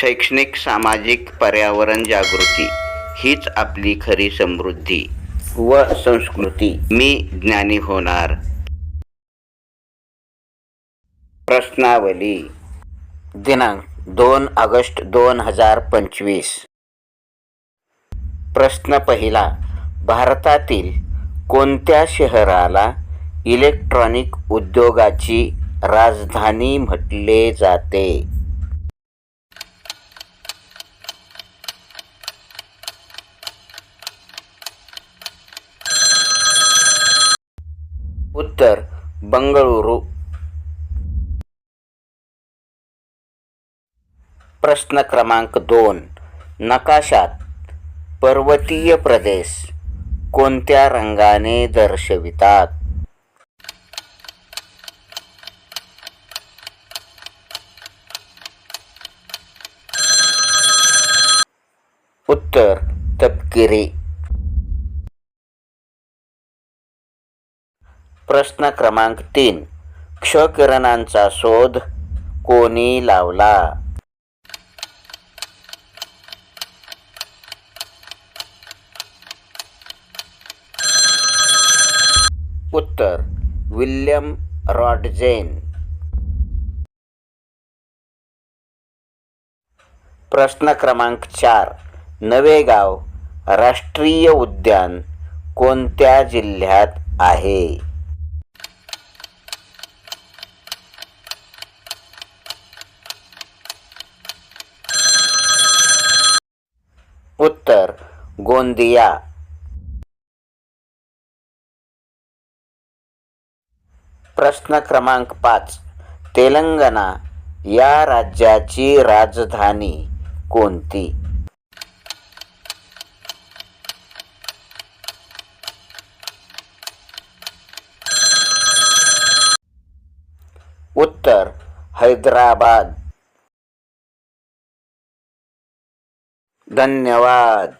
शैक्षणिक सामाजिक पर्यावरण जागृती हीच आपली खरी समृद्धी व संस्कृती. मी ज्ञानी होणार. प्रश्नावली. दिनांक दोन ऑगस्ट दोन हजार पंचवीस. प्रश्न पहिला. भारतातील कोणत्या शहराला इलेक्ट्रॉनिक उद्योगाची राजधानी म्हटले जाते? उत्तर बंगळुरू. प्रश्न क्रमांक दोन नकाशात पर्वतीय प्रदेश कोणत्या रंगाने दर्शवितात? उत्तर तपकिरी. प्रश्न क्रमांक तीन. क्षकिरणांचा शोध कोणी लावला? उत्तर विल्यम रॉडजेन. प्रश्न क्रमांक चार. नवेगाव राष्ट्रीय उद्यान कोणत्या जिल्ह्यात आहे उत्तर गोंदिया प्रश्न क्रमांक पाच. तेलंगणा या राज्याची राजधानी कोणती? उत्तर हैदराबाद. धन्यवाद.